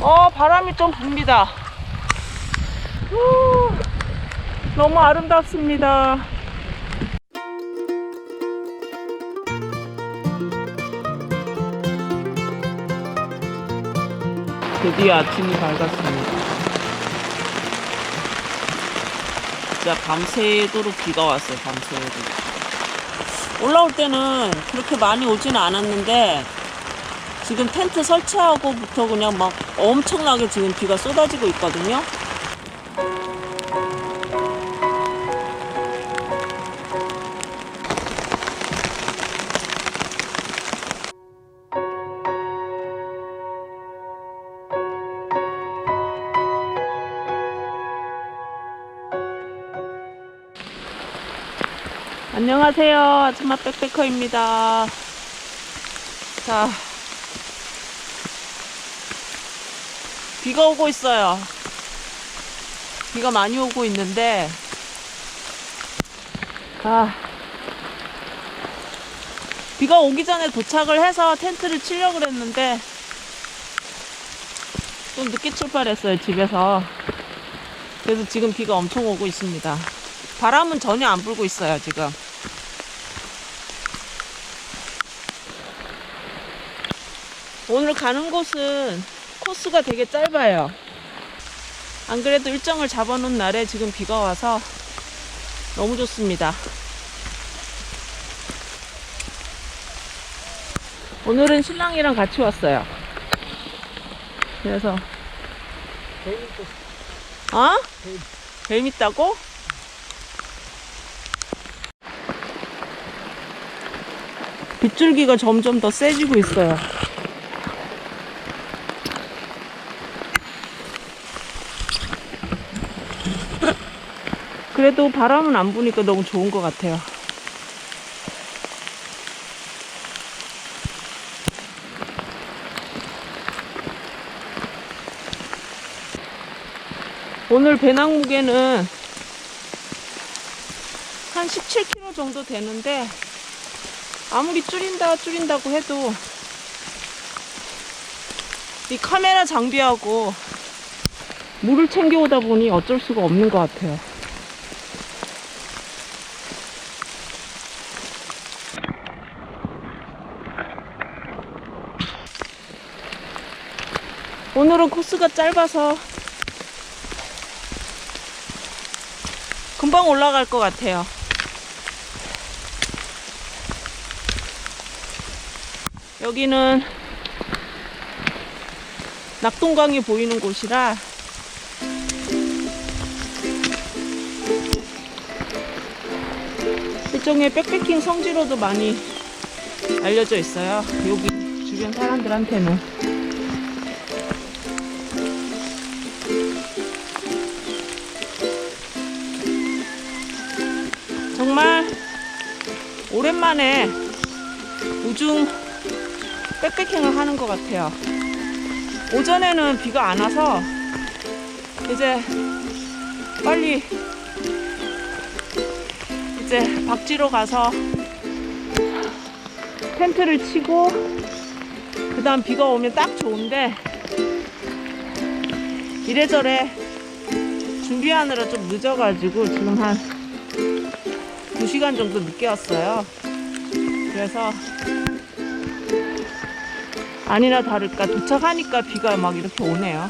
어, 바람이 좀 붑니다. 후, 너무 아름답습니다. 드디어 아침이 밝았습니다. 진짜 밤새도록 비가 왔어요, 밤새도록. 올라올 때는 그렇게 많이 오지는 않았는데, 지금 텐트 설치하고부터 그냥 막 엄청나게 지금 비가 쏟아지고 있거든요. 안녕하세요. 아줌마 백패커입니다. 자, 비가 오고 있어요. 비가 많이 오고 있는데, 아, 비가 오기 전에 도착을 해서 텐트를 치려고 그랬는데, 좀 늦게 출발했어요, 집에서. 그래서 지금 비가 엄청 오고 있습니다. 바람은 전혀 안 불고 있어요, 지금. 오늘 가는 곳은 코스가 되게 짧아요. 안 그래도 일정을 잡아놓은 날에 지금 비가 와서 너무 좋습니다. 오늘은 신랑이랑 같이 왔어요. 그래서 어? 재밌다고? 빗줄기가 점점 더 세지고 있어요. 그래도 바람은 안 부니까 너무 좋은 것 같아요. 오늘 배낭 무게는 한 17kg 정도 되는데 아무리 줄인다 줄인다고 해도 이 카메라 장비하고 물을 챙겨오다 보니 어쩔 수가 없는 것 같아요. 코스가 짧아서 금방 올라갈 것 같아요. 여기는 낙동강이 보이는 곳이라 일종의 백패킹 성지로도 많이 알려져 있어요. 여기 주변 사람들한테는. 오랜만에 우중 백패킹을 하는 것 같아요. 오전에는 비가 안 와서 이제 빨리 이제 박지로 가서 텐트를 치고 그 다음 비가 오면 딱 좋은데 이래저래 준비하느라 좀 늦어가지고 지금 한 2시간 정도 늦게 왔어요. 그래서 아니나 다를까 도착하니까 비가 막 이렇게 오네요.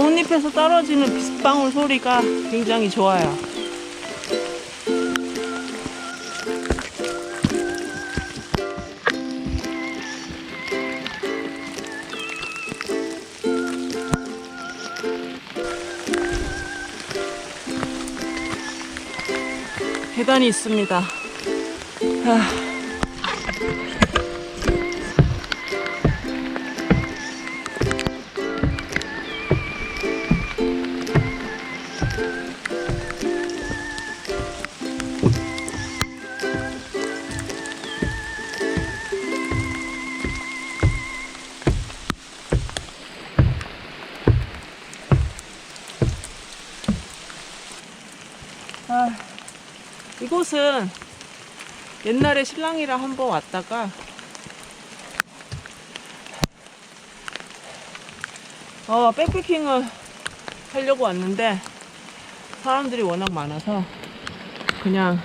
나뭇잎에서 떨어지는 빗방울 소리가 굉장히 좋아요. 계단이 있습니다. 아. 옛날에 신랑이랑 한번 왔다가 어, 백패킹을 하려고 왔는데 사람들이 워낙 많아서 그냥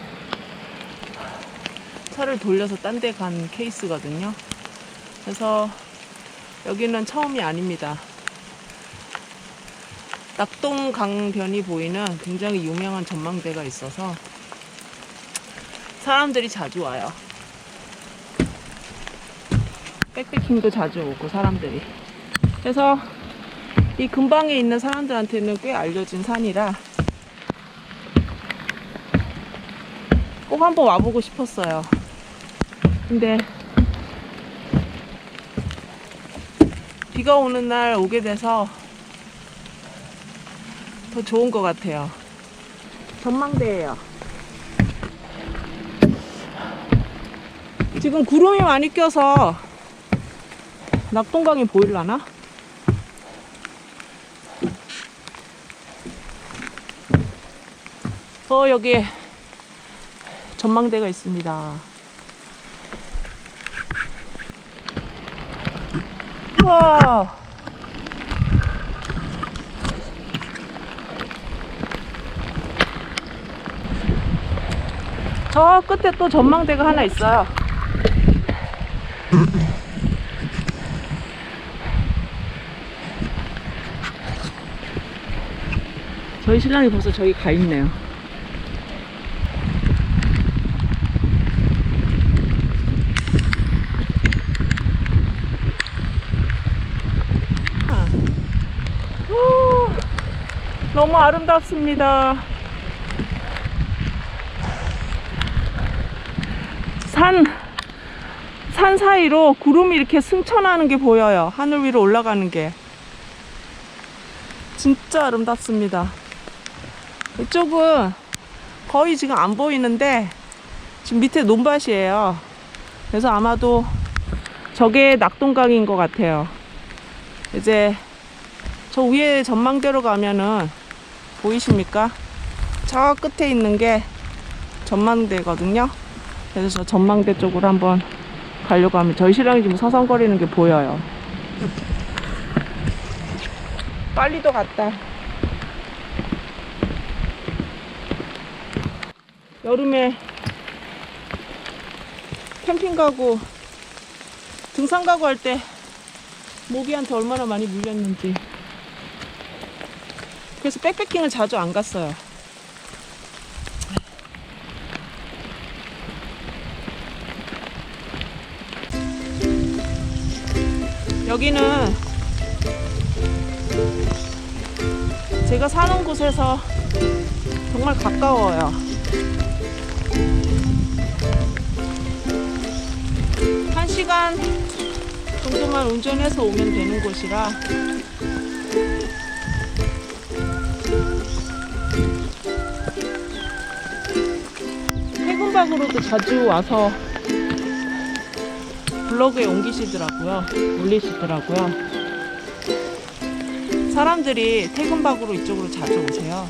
차를 돌려서 딴 데 간 케이스거든요. 그래서 여기는 처음이 아닙니다. 낙동 강변이 보이는 굉장히 유명한 전망대가 있어서 사람들이 자주 와요. 백패킹도 자주 오고 사람들이. 그래서 이 근방에 있는 사람들한테는 꽤 알려진 산이라 꼭 한번 와보고 싶었어요. 근데 비가 오는 날 오게 돼서 더 좋은 것 같아요. 전망대예요. 지금 구름이 많이 껴서 낙동강이 보일라나? 어 여기 전망대가 있습니다. 와. 저 끝에 또 전망대가 하나 있어요. 저희 신랑이 벌써 저기 가 있네요. 오, 너무 아름답습니다. 산, 산 사이로 구름이 이렇게 승천하는 게 보여요. 하늘 위로 올라가는 게. 진짜 아름답습니다. 이쪽은 거의 지금 안 보이는데 지금 밑에 논밭이에요. 그래서 아마도 저게 낙동강인 것 같아요. 이제 저 위에 전망대로 가면은 보이십니까? 저 끝에 있는 게 전망대거든요. 그래서 저 전망대 쪽으로 한번 가려고 하면 저희 신랑이 지금 서성거리는 게 보여요. 빨리도 갔다. 여름에 캠핑 가고 등산 가고 할 때 모기한테 얼마나 많이 물렸는지. 그래서 백패킹을 자주 안 갔어요. 여기는 제가 사는 곳에서 정말 가까워요. 한 시간 정도만 운전해서 오면 되는 곳이라 해군박으로도 자주 와서 블로그에 옮기시더라고요. 올리시더라고요. 사람들이 퇴근박으로 이쪽으로 자주 오세요.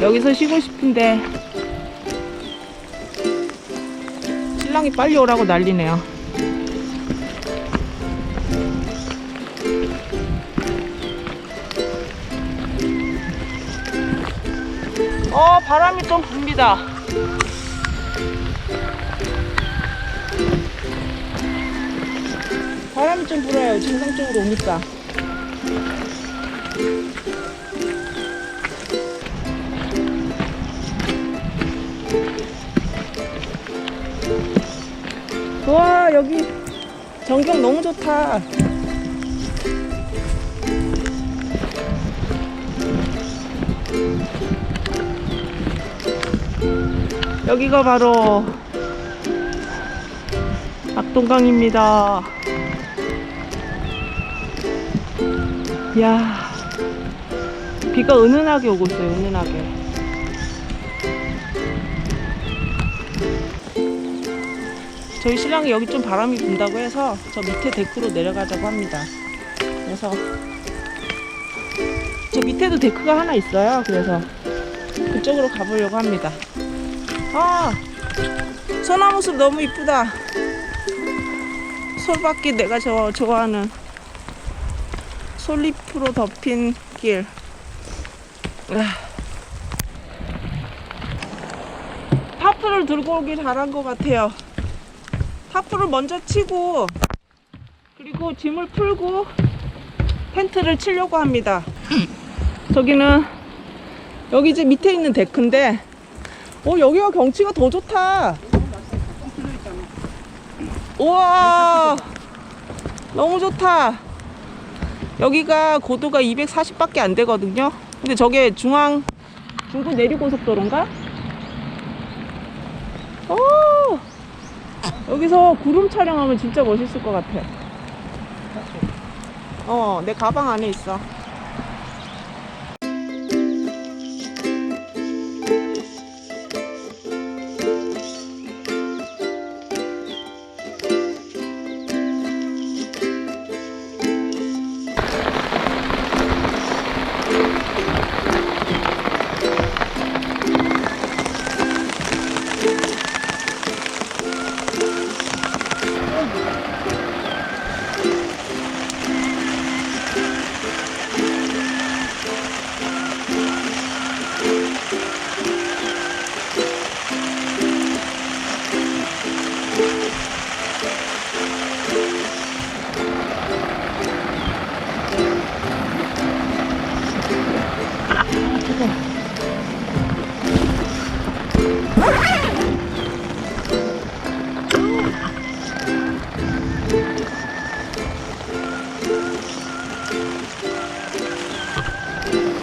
여기서 쉬고 싶은데 신랑이 빨리 오라고 난리네요. 어, 바람이 좀 붑니다. 좀 불어요. 정상적으로 오니까. 와 여기 전경 너무 좋다. 여기가 바로 낙동강입니다. 야, 비가 은은하게 오고 있어요, 은은하게. 저희 신랑이 여기 좀 바람이 분다고 해서 저 밑에 데크로 내려가자고 합니다. 그래서 저 밑에도 데크가 하나 있어요. 그래서 그쪽으로 가보려고 합니다. 아, 소나무 숲 너무 이쁘다. 솔밭길 내가 저, 좋아하는 솔잎으로 덮인 길. 아. 타프를 들고 오길 잘한 것 같아요. 타프를 먼저 치고 그리고 짐을 풀고 텐트를 치려고 합니다. 저기는 여기 이제 밑에 있는 데크인데 어 여기가 경치가 더 좋다. 우와 너무 좋다. 여기가 고도가 240밖에 안 되거든요. 근데 저게 중앙 중부 내륙고속도로인가? 오 여기서 구름 촬영하면 진짜 멋있을 것 같아. 어, 내 가방 안에 있어.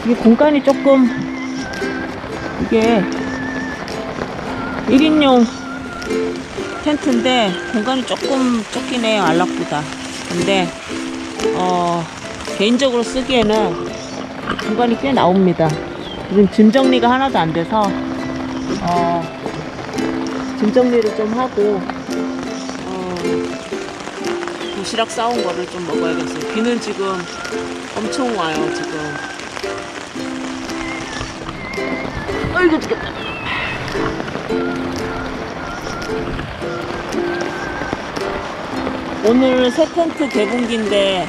이게 공간이 조금 이게 1인용 텐트인데 공간이 조금 좁긴 해요 안락보다. 근데 어 개인적으로 쓰기에는 공간이 꽤 나옵니다. 지금 짐 정리가 하나도 안 돼서 어, 짐 정리를 좀 하고 어, 도시락 싸온 거를 좀 먹어야겠어요. 비는 지금 엄청 와요 지금 아이고 죽겠다. 오늘 새 텐트 개봉기인데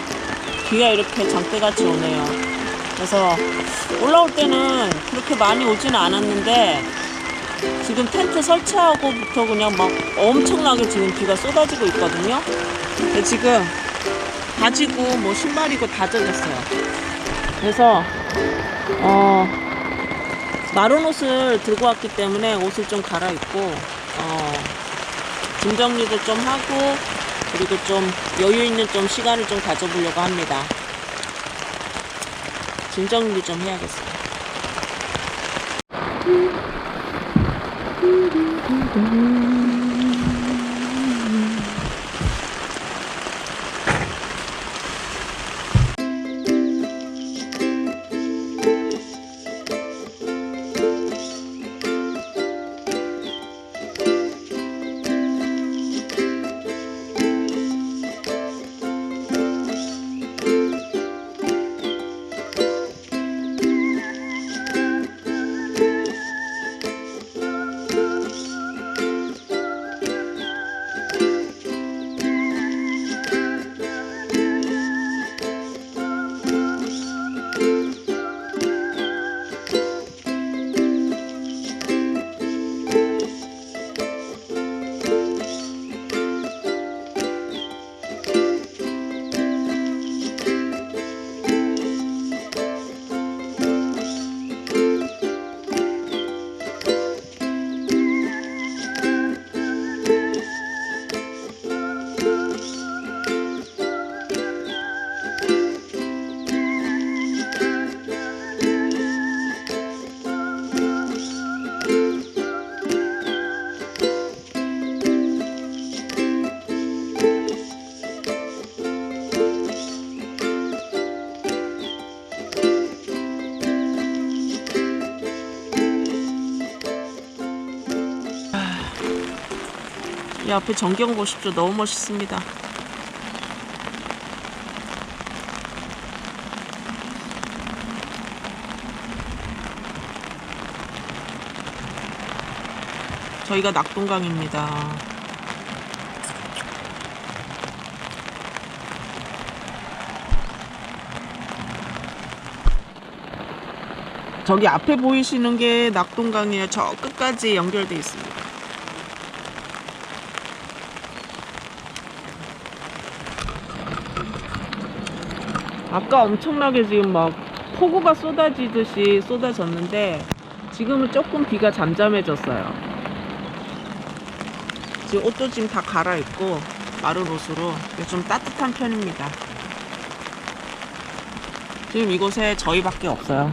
비가 이렇게 장대같이 오네요. 그래서 올라올 때는 그렇게 많이 오지는 않았는데 지금 텐트 설치하고부터 그냥 막 엄청나게 지금 비가 쏟아지고 있거든요. 근데 지금 바지고 뭐 신발이고 다 젖었어요. 그래서 어 마른 옷을 들고 왔기 때문에 옷을 좀 갈아입고 어, 짐 정리도 좀 하고 그리고 좀 여유 있는 좀 시간을 좀 가져보려고 합니다. 짐 정리 좀 해야겠어요. 이 앞에 전경 보십시오. 너무 멋있습니다. 저희가 낙동강입니다. 저기 앞에 보이시는 게 낙동강이에요. 저 끝까지 연결돼 있습니다. 아까 엄청나게 지금 막 폭우가 쏟아지듯이 쏟아졌는데 지금은 조금 비가 잠잠해졌어요. 지금 옷도 지금 다 갈아입고 마른 옷으로 좀 따뜻한 편입니다. 지금 이곳에 저희밖에 없어요.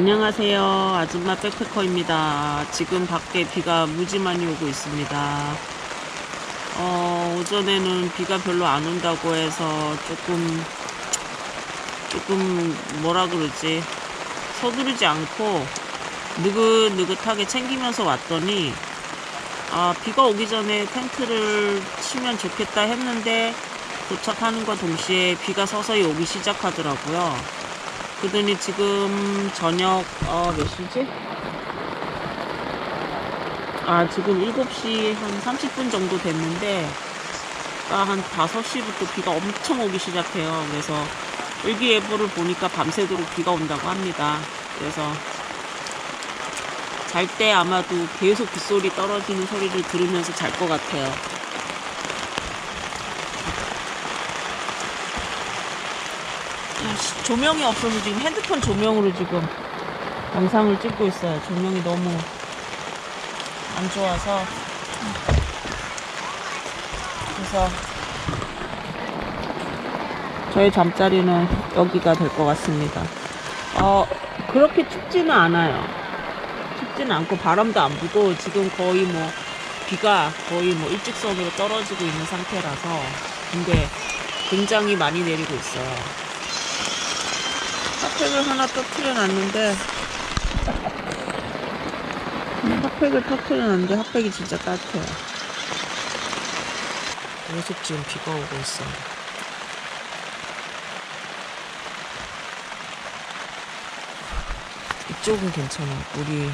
안녕하세요. 아줌마 백패커입니다. 지금 밖에 비가 무지 많이 오고 있습니다. 어, 오전에는 비가 별로 안 온다고 해서 조금, 조금, 뭐라 그러지. 서두르지 않고 느긋느긋하게 챙기면서 왔더니, 아, 비가 오기 전에 텐트를 치면 좋겠다 했는데, 도착하는과 동시에 비가 서서히 오기 시작하더라고요. 그러더니 지금 저녁 어 몇 시지? 아 지금 7시 한 30분 정도 됐는데 아, 한 5시부터 비가 엄청 오기 시작해요. 그래서 일기예보를 보니까 밤새도록 비가 온다고 합니다. 그래서 잘 때 아마도 계속 빗소리 떨어지는 소리를 들으면서 잘 것 같아요. 아씨, 조명이 없어서 지금 핸드폰 조명으로 지금 영상을 찍고 있어요. 조명이 너무 안 좋아서. 그래서 저의 잠자리는 여기가 될 것 같습니다. 어, 그렇게 춥지는 않아요. 춥지는 않고 바람도 안 부고 지금 거의 뭐 비가 거의 뭐 일직선으로 떨어지고 있는 상태라서 근데 굉장히 많이 내리고 있어요. 핫팩을 하나 터트려 놨는데. 핫팩을 터트려 놨는데 핫팩이 진짜 따뜻해요. 계속 지금 비가 오고 있어요. 이쪽은 괜찮아요 물이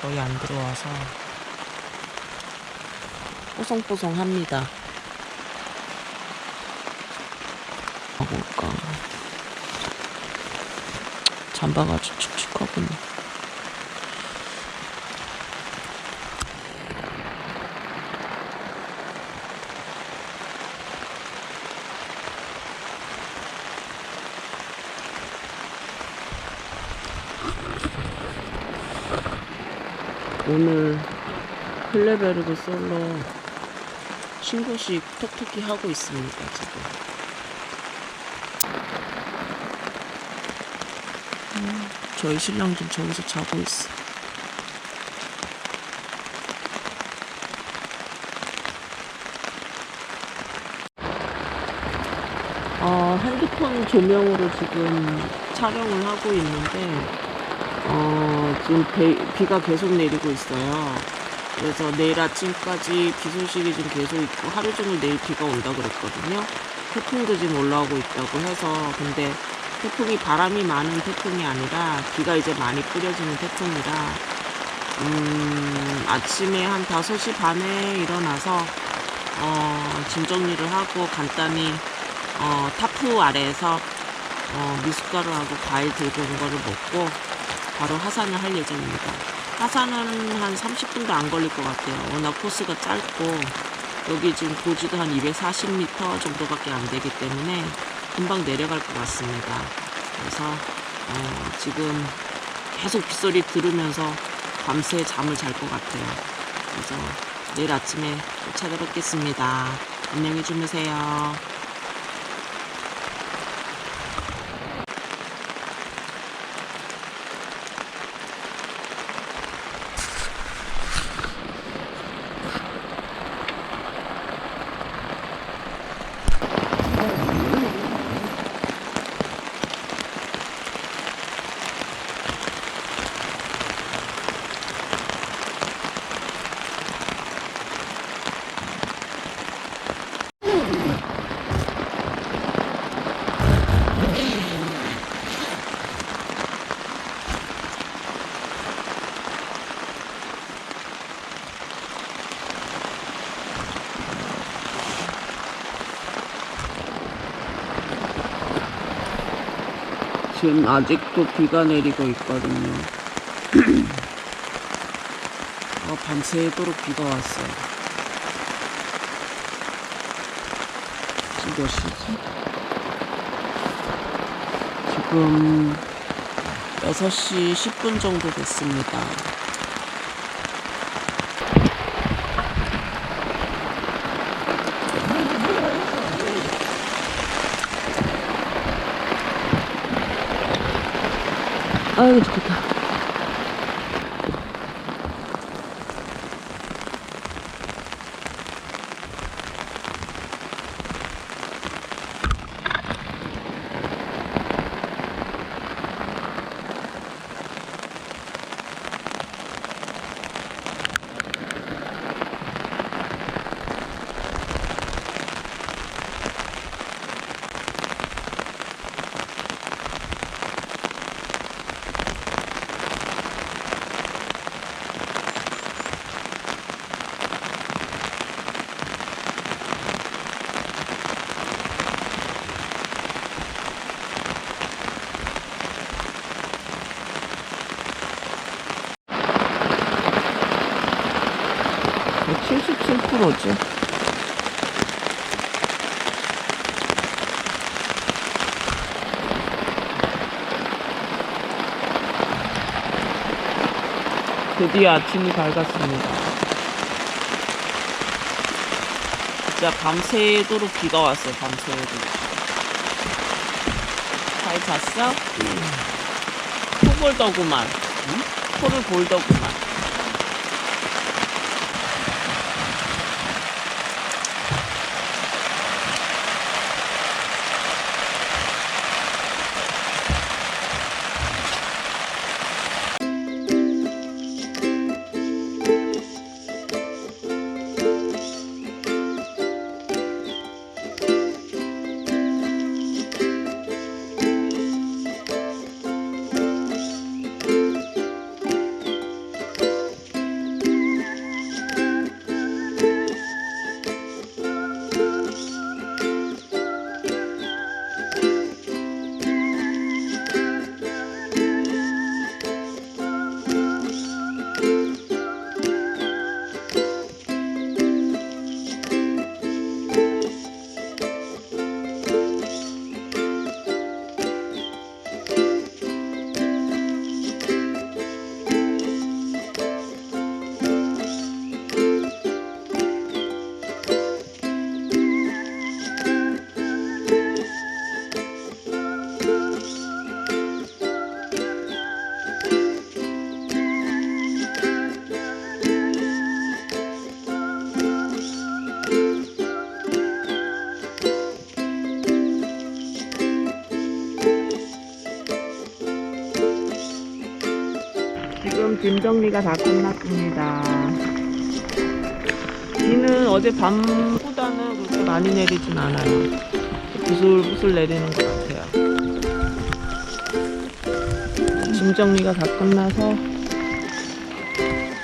거의 안 들어와서. 뽀송뽀송합니다 가볼까 잠바가 아주 축축하군요. 오늘 클레베르그 솔로 신고식 톡톡히 하고 있습니다, 지금. 저희 신랑 좀 저기서 자고 있어. 어, 핸드폰 조명으로 지금 촬영을 하고 있는데 어, 지금 배- 비가 계속 내리고 있어요. 그래서 내일 아침까지 비 소식이 좀 계속 있고 하루 종일 내일 비가 온다 그랬거든요. 태풍도 지금 올라오고 있다고 해서 근데 태풍이 바람이 많은 태풍이 아니라 비가 이제 많이 뿌려지는 태풍이라 음, 아침에 한 5시 반에 일어나서 어, 짐 정리를 하고 간단히 어, 타프 아래에서 어, 미숫가루하고 과일 들고 온 거를 먹고 바로 하산을 할 예정입니다. 하산은 한 30분도 안 걸릴 것 같아요. 워낙 코스가 짧고 여기 지금 고지도 한 240m 정도밖에 안 되기 때문에 금방 내려갈 것 같습니다. 그래서 어, 지금 계속 빗소리 들으면서 밤새 잠을 잘 것 같아요. 그래서 내일 아침에 또 찾아뵙겠습니다. 안녕히 주무세요. 지금 아직도 비가 내리고 있거든요. 어, 밤새도록 비가 왔어요. 지금 몇 시지? 지금 6시 10분 정도 됐습니다. 아유, 좋겠다. 뭐 77%지. 드디어 아침이 밝았습니다. 진짜 밤새도록 비가 왔어요, 밤새도록. 잘 잤어? 코 볼더구만. 코를 볼더구만. 짐 정리가 다 끝났습니다. 비는 어제 밤보다는 그렇게 많이 내리진 않아요. 부슬부슬 내리는 것 같아요. 짐 정리가 다 끝나서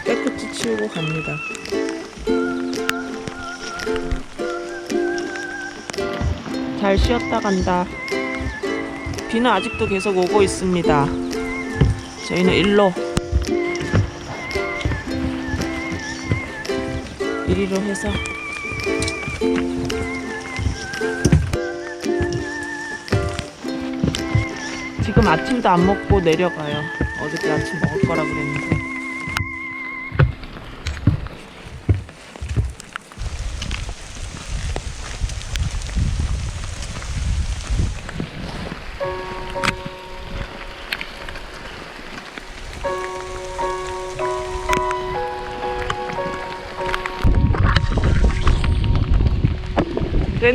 깨끗이 치우고 갑니다. 잘 쉬었다 간다. 비는 아직도 계속 오고 있습니다. 저희는 일로 이리로 해서 지금 아침도 안 먹고 내려가요. 어저께 아침 먹을 거라 그랬는데.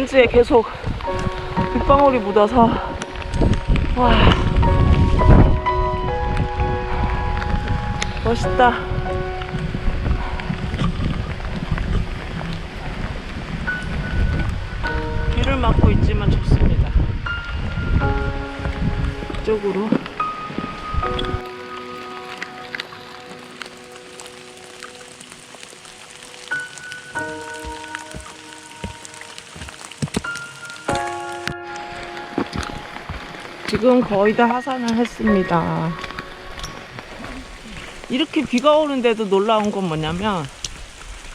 렌즈에 계속 빗방울이 묻어서 와. 멋있다. 비를 맞고 있지만 좋습니다. 이쪽으로 지금 거의 다 하산을 했습니다. 이렇게 비가 오는데도 놀라운 건 뭐냐면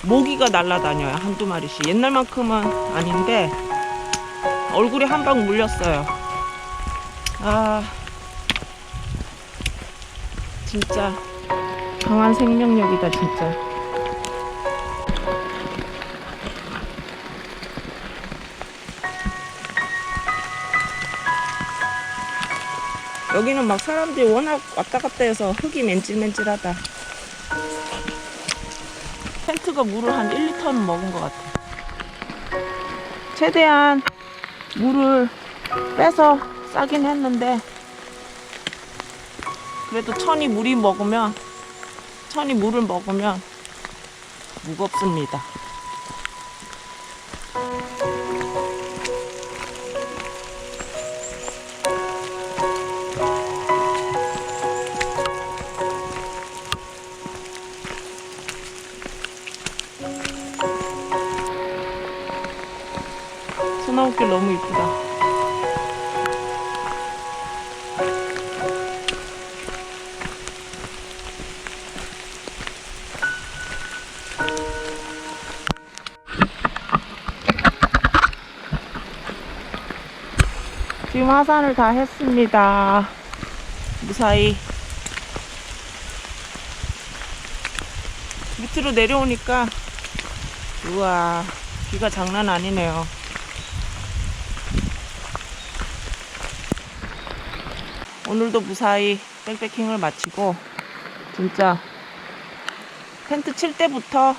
모기가 날아다녀요 한두 마리씩. 옛날만큼은 아닌데 얼굴에 한 방 물렸어요. 아 진짜 강한 생명력이다 진짜 여기는 막 사람들이 워낙 왔다 갔다 해서 흙이 맨질맨질하다. 텐트가 물을 한 1, 2톤 먹은 것 같아. 최대한 물을 빼서 싸긴 했는데, 그래도 천이 물이 먹으면, 천이 물을 먹으면 무겁습니다. 하산을 다 했습니다. 무사히. 밑으로 내려오니까, 우와, 비가 장난 아니네요. 오늘도 무사히 백패킹을 마치고 진짜 텐트 칠 때부터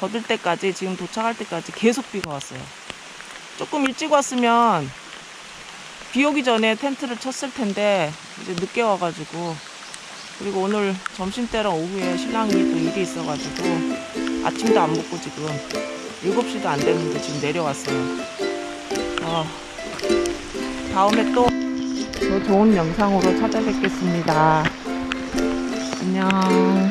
거들 때까지 지금 도착할 때까지 계속 비가 왔어요. 조금 일찍 왔으면 비 오기 전에 텐트를 쳤을 텐데 이제 늦게 와가지고 그리고 오늘 점심 때랑 오후에 신랑이 또 일이 있어가지고 아침도 안 먹고 지금 7시도 안 됐는데 지금 내려왔어요. 어, 다음에 또 더 좋은 영상으로 찾아뵙겠습니다. 안녕.